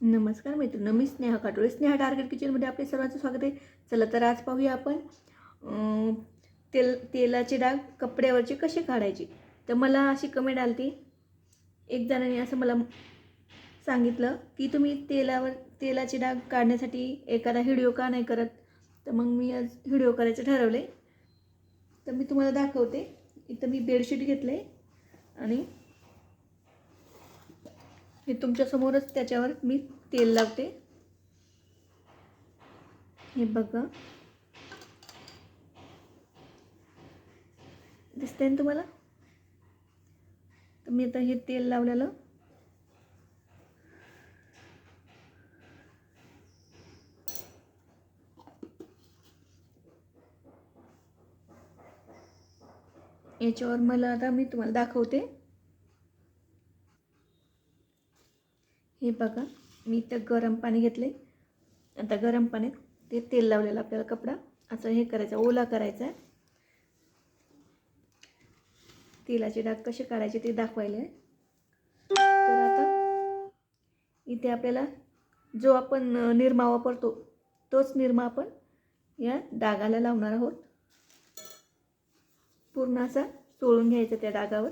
नमस्कार मित्रांनो मी स्नेहा काटोळे. स्नेहा टार्गेट किचनमध्ये आपले सर्वांचं स्वागत आहे. चला तर आज पाहूया आपण तेल तेलाचे डाग कपड्यावरचे कसे काढायचे? तर मला अशी कमेंट आली ती एक जणांनी असं मला सांगितलं की तुम्ही तेलावर तेलाचे डाग काढण्यासाठी एखादा व्हिडिओ का नाही करत? तर मग मी आज व्हिडिओ करायचं ठरवले तर मी तुम्हाला दाखवते. इथं मी बेडशीट घेतले आणि हे तुमच्यासमोरच त्याच्यावर मी तेल लावते. हे बघा. दिसते ना तुम्हाला? तर मी आता हे तेल लावलेलं. याच्यावर मला आता मी तुम्हाला दाखवते. हे बघा मी इथं गरम पाणी घेतले आता गरम पाण्यात ते तेल लावलेलं आपल्याला कपडा. असं हे करायचं ओला करायचा. आहे तेलाचे डाग कसे काढायचे ते दाखवायला. आहे तर आता इथे आपल्याला जो आपण निरमा वापरतो तोच निरमा आपण या डागाला लावणार आहोत. पूर्ण असा चोळून घ्यायचा त्या डागावर.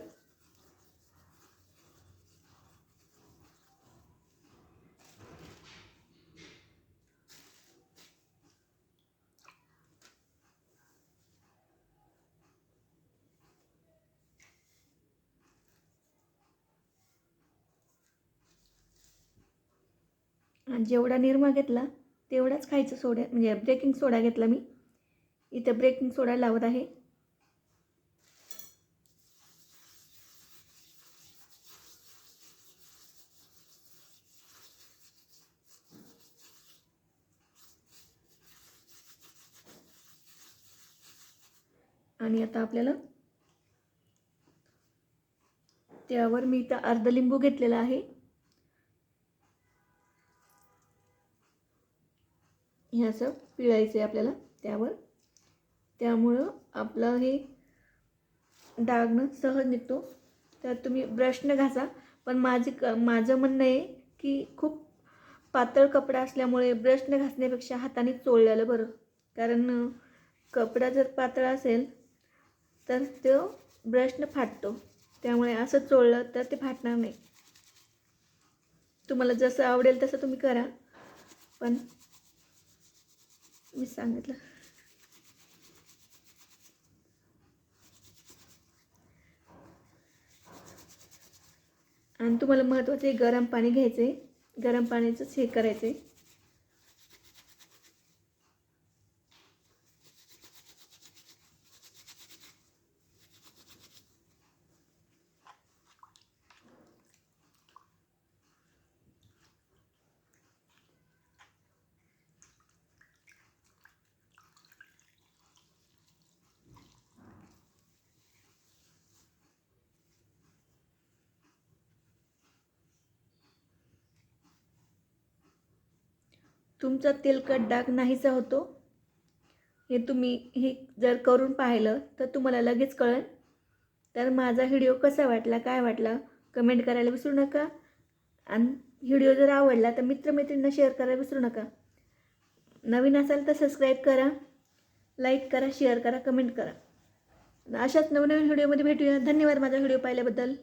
जेवढा निरमा घेतला तेवढाच खायचं सोड्या म्हणजे ब्रेकिंग सोडा घेतला मी. इथं ब्रेकिंग सोडा लावत आहे. आणि आता आपल्याला त्यावर मी इथं अर्ध लिंबू घेतलेला आहे. हे असं पिळायचं आहे आपल्याला त्यावर. त्यामुळं आपलं हे डागणं सहज निघतो. तर तुम्ही ब्रशनं घासा. पण माझी क माझं म्हणणं आहे की खूप पातळ कपडा असल्यामुळे ब्रशनं घासण्यापेक्षा हाताने चोळलेलं बरं. कारण कपडा जर पातळ असेल तर तो ब्रशनं फाटतो. त्यामुळे असं चोळलं तर ते फाटणार नाही. तुम्हाला जसं आवडेल तसं तुम्ही करा. पण मी सांगितलं. आणि तुम्हाला महत्त्वाचं आहे गरम पाणी घ्यायचं आहे गरम पाण्याचंच हे करायचं आहे तुमचा तेलकट डाग नाहीसा होतो. हे तुम्ही हे जर करून पाहिलं तर तुम्हाला लगेच कळेल. तर माझा व्हिडिओ कसा वाटला काय वाटला कमेंट करायला विसरू नका. आणि व्हिडिओ जर आवडला तर मित्रमैत्रिणींना शेअर करायला विसरू नका. नवीन असाल तर सबस्क्राईब करा लाईक करा शेअर करा कमेंट करा. अशाच नवनवीन व्हिडिओमध्ये भेटूया. धन्यवाद माझा व्हिडिओ पाहिल्याबद्दल.